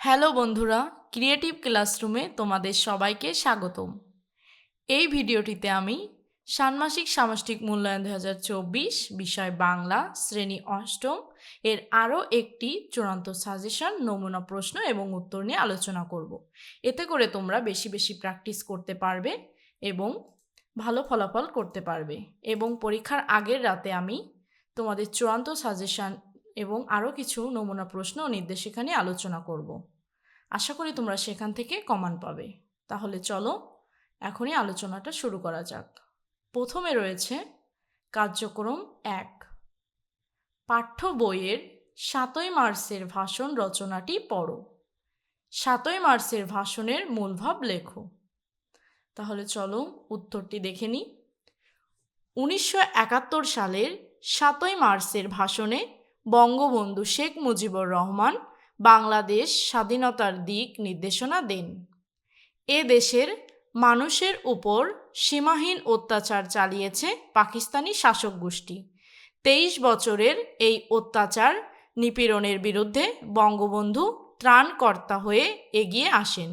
Hello বন্ধুরা creative ক্লাসরুমে তোমাদের সবাইকে স্বাগতম। এই ভিডিওটিতে আমি ষান্মাসিক সামষ্টিক মূল্যায়ন দু হাজার চব্বিশ বিষয় বাংলা শ্রেণি অষ্টম এর আরও একটি চূড়ান্ত সাজেশন নমুনা প্রশ্ন এবং উত্তর নিয়ে আলোচনা করব। এতে করে তোমরা বেশি বেশি প্র্যাকটিস করতে পারবে এবং ভালো ফলাফল করতে পারবে। এবং পরীক্ষার আগের রাতে আমি তোমাদের চূড়ান্ত সাজেশন এবং আরও কিছু নমুনা প্রশ্ন ও নির্দেশিকা নিয়ে আলোচনা করব। আশা করি তোমরা সেখান থেকে কমান পাবে। তাহলে চলো, এখনই আলোচনাটা শুরু করা যাক। প্রথমে রয়েছে কার্যক্রম এক। পাঠ্য বইয়ের সাতই মার্চের ভাষণ রচনাটি পড়ো। সাতই মার্চের ভাষণের মূলভাব লেখো। তাহলে চলো উত্তরটি দেখে নিই। উনিশশো একাত্তর সালের সাতই মার্চের ভাষণে বঙ্গবন্ধু শেখ মুজিবুর রহমান বাংলাদেশ স্বাধীনতার দিক নির্দেশনা দেন। এ দেশের মানুষের উপর সীমাহীন অত্যাচার চালিয়েছে পাকিস্তানি শাসক গোষ্ঠী। তেইশ বছরের এই অত্যাচার নিপীড়নের বিরুদ্ধে বঙ্গবন্ধু ত্রাণকর্তা হয়ে এগিয়ে আসেন।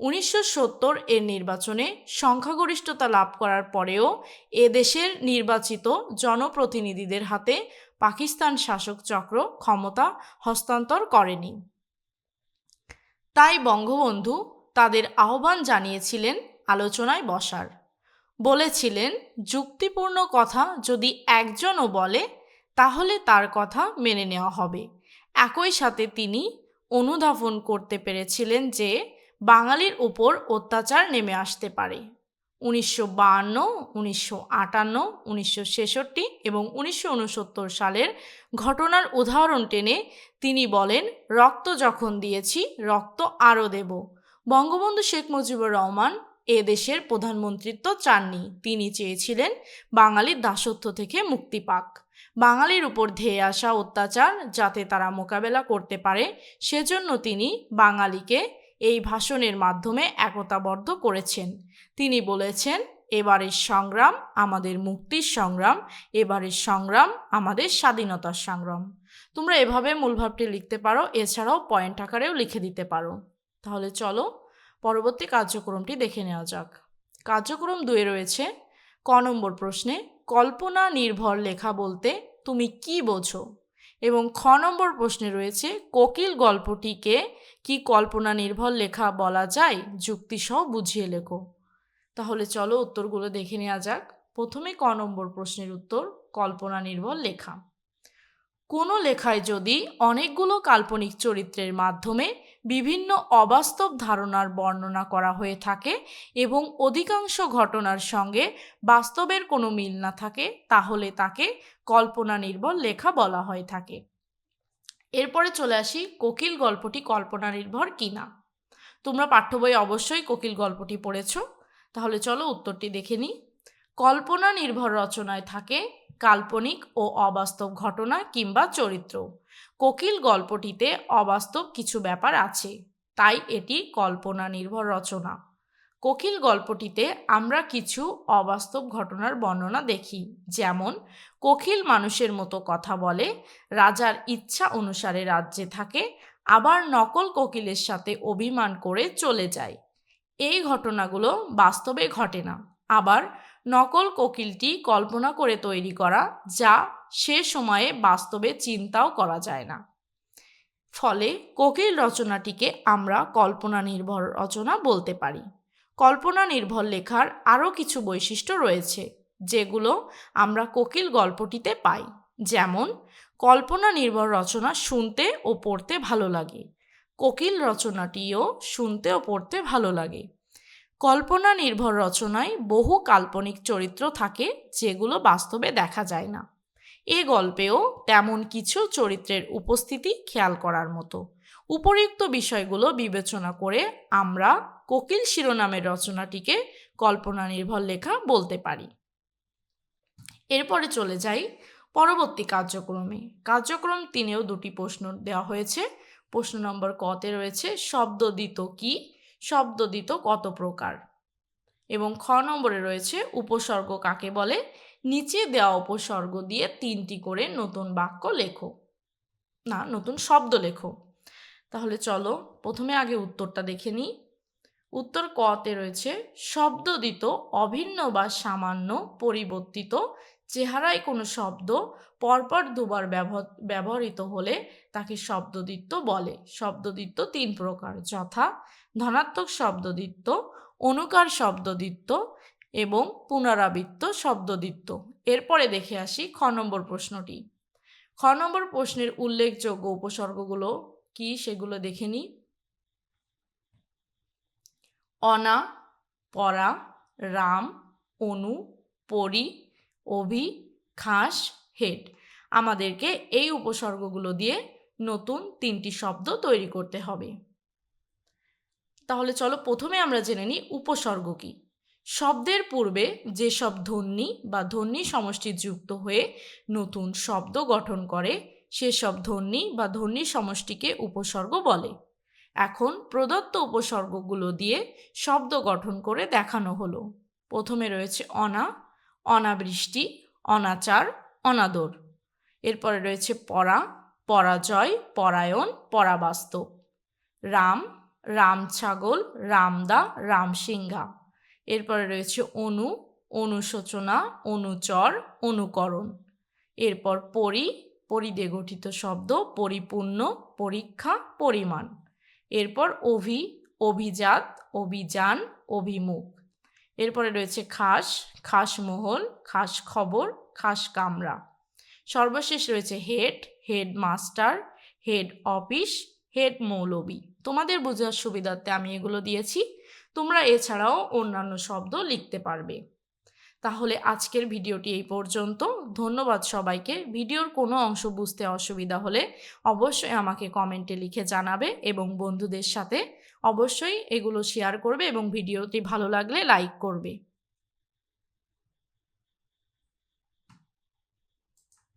উনিশশো সত্তর এর নির্বাচনে সংখ্যাগরিষ্ঠতা লাভ করার পরেও এদেশের নির্বাচিত জনপ্রতিনিধিদের হাতে পাকিস্তান শাসক চক্র ক্ষমতা হস্তান্তর করেনি। তাই বঙ্গবন্ধু তাদের আহ্বান জানিয়েছিলেন আলোচনায় বসার। বলেছিলেন, যুক্তিপূর্ণ কথা যদি একজনও বলে, তাহলে তার কথা মেনে নেওয়া হবে। একই সাথে তিনি অনুধাবন করতে পেরেছিলেন যে বাঙালির উপর অত্যাচার নেমে আসতে পারে। উনিশশো বাহান্ন, উনিশশো আটান্ন, উনিশশো ছেষট্টি এবং উনিশশো উনসত্তর সালের ঘটনার উদাহরণ টেনে তিনি বলেন, রক্ত যখন দিয়েছি, রক্ত আরও দেব। বঙ্গবন্ধু শেখ মুজিবুর রহমান এ দেশের প্রধানমন্ত্রিত্ব চাননি। তিনি চেয়েছিলেন বাঙালির দাসত্ব থেকে মুক্তি পাক। বাঙালির উপর ধেয়ে আসা অত্যাচার যাতে তারা মোকাবেলা করতে পারে, সেজন্য তিনি বাঙালিকে এই ভাষণের মাধ্যমে একতাবদ্ধ করেছেন। তিনি বলেছেন, এবারের সংগ্রাম আমাদের মুক্তির সংগ্রাম, এবারের সংগ্রাম আমাদের স্বাধীনতার সংগ্রাম। তোমরা এভাবে মূলভাবটি লিখতে পারো, এছাড়াও পয়েন্ট আকারেও লিখে দিতে পারো। তাহলে চলো, পরবর্তী কার্যক্রমটি দেখে নেওয়া যাক। কার্যক্রম দুয়ে রয়েছে, ক নম্বর প্রশ্নে, কল্পনা নির্ভর লেখা বলতে তুমি কি বোঝো? এবং খ নম্বর প্রশ্নে রয়েছে, কোকিল গল্পটিকে কি কল্পনা নির্ভর লেখা বলা যায়? যুক্তিসহ বুঝিয়ে লেখো। তাহলে চলো উত্তরগুলো দেখে নেওয়া যাক। প্রথমে ক নম্বর প্রশ্নের উত্তর কল্পনা নির্ভর লেখা। কোনো লেখায় যদি অনেকগুলো কাল্পনিক চরিত্রের মাধ্যমে বিভিন্ন অবাস্তব ধারণার বর্ণনা করা হয়ে থাকে এবং অধিকাংশ ঘটনার সঙ্গে বাস্তবের কোনো মিল না থাকে, তাহলে তাকে কল্পনা নির্ভর লেখা বলা হয়ে থাকে। এরপরে চলে আসি কোকিল গল্পটি কল্পনা নির্ভর কিনা। তোমরা পাঠ্য বই অবশ্যই কোকিল গল্পটি পড়েছ। তাহলে চলো উত্তরটি দেখে নিই। কল্পনা নির্ভর রচনায় থাকে কাল্পনিক ও অবাস্তব ঘটনা কিংবা চরিত্র। কোকিল গল্পটিতে অবাস্তব কিছু ব্যাপার আছে, তাই এটি কল্পনা নির্ভর রচনা। কোকিল গল্পটিতে আমরা কিছু অবাস্তব ঘটনার বর্ণনা দেখি, যেমন, কোকিল মানুষের মতো কথা বলে, রাজার ইচ্ছা অনুসারে রাজ্যে থাকে, আবার নকল কোকিলের সাথে অভিমান করে চলে যায়। এই ঘটনাগুলো বাস্তবে ঘটে না, আবার নকল কোকিলটি কল্পনা করে তৈরি করা, যা সে সময়ে বাস্তবে চিন্তাও করা যায় না। ফলে কোকিল রচনাটিকে আমরা কল্পনা নির্ভর রচনা বলতে পারি। কল্পনা নির্ভর লেখার আরও কিছু বৈশিষ্ট্য রয়েছে, যেগুলো আমরা কোকিল গল্পটিতে পাই। যেমন, কল্পনা নির্ভর রচনা শুনতে ও পড়তে ভালো লাগে। কোকিল রচনাটিও শুনতে ও পড়তে ভালো লাগে। কল্পনা নির্ভর রচনায় বহু কাল্পনিক চরিত্র থাকে যেগুলো বাস্তবে দেখা যায় না। এ গল্পেও তেমন কিছু চরিত্রের উপস্থিতি খেয়াল করার মতো। উপরিক্ত বিষয়গুলো বিবেচনা করে আমরা কোকিল শিরোনামের রচনাটিকে কল্পনা নির্ভর লেখা বলতে পারি। এরপরে চলে যাই পরবর্তী কার্যক্রমে। কার্যক্রম তিনেও দুটি প্রশ্ন দেওয়া হয়েছে। প্রশ্ন নম্বর কতে রয়েছে শব্দ দিত কি? শব্দ দিত কত প্রকার। এবং খ নম্বরে রয়েছে উপসর্গ কাকে বলে? নিচে দেওয়া উপসর্গ দিয়ে তিনটি করে নতুন বাক্য লেখো। না, নতুন শব্দ লেখো। তাহলে চলো প্রথমে আগে উত্তরটা দেখে নিই। উত্তর কতে রয়েছে, শব্দ দিত অভিন্ন বা সামান্য পরিবর্তিত চেহারায় কোনো শব্দ পরপর দুবার ব্যবহৃত হলে তাকে শব্দদিত্য বলে। শব্দদিত্য তিন প্রকার, যথা, ধনাত্মক শব্দদিত্য অনুকার শব্দদিত্য এবং পুনরাবৃত্ত শব্দদিত্য এরপরে দেখে আসি খ নম্বর প্রশ্নটি। খ নম্বর প্রশ্নের উল্লেখযোগ্য উপসর্গগুলো কি সেগুলো দেখে নিই। অনা, পরা, রাম, অনু, পরি অভি খাস হেড। আমাদেরকে এই উপসর্গগুলো দিয়ে নতুন তিনটি শব্দ তৈরি করতে হবে। তাহলে চলো প্রথমে আমরা জেনে নিই উপসর্গ কি। শব্দের পূর্বে যেসব ধ্বনি বা ধ্বনি সমষ্টি যুক্ত হয়ে নতুন শব্দ গঠন করে, সেসব ধ্বনি বা ধ্বনি সমষ্টিকে উপসর্গ বলে। এখন প্রদত্ত উপসর্গগুলো দিয়ে শব্দ গঠন করে দেখানো হলো। প্রথমে রয়েছে অনা অনাবৃষ্টি, অনাচার, অনাদর। এরপরে রয়েছে পরা, পরাজয়, পরায়ণ, পরাবাস্তব। রাম রাম ছাগল, রামদা রামসিংহা এরপরে রয়েছে অনু, অনুশোচনা, অনুচর, অনুকরণ। এরপর পরি পরিদে গঠিত শব্দ, পরিপূর্ণ, পরীক্ষা, পরিমাণ। এরপর অভি, অভিজাত, অভিযান, অভিমুখ। এরপরে রয়েছে খাস, খাসমহল খাস খবর খাস কামরা সর্বশেষ রয়েছে head headmaster, head office, head মৌলবি। তোমাদের বোঝার সুবিধার্থে আমি এগুলো দিয়েছি। তোমরা এছাড়াও অন্যান্য শব্দ লিখতে পারবে। তাহলে আজকের ভিডিওটি এই পর্যন্ত। ধন্যবাদ সবাইকে। ভিডিওর কোনো অংশ বুঝতে অসুবিধা হলে অবশ্যই আমাকে কমেন্টে লিখে জানাবে এবং বন্ধুদের সাথে অবশ্যই এগুলো শেয়ার করবে এবং ভিডিওটি ভালো লাগলে লাইক করবে।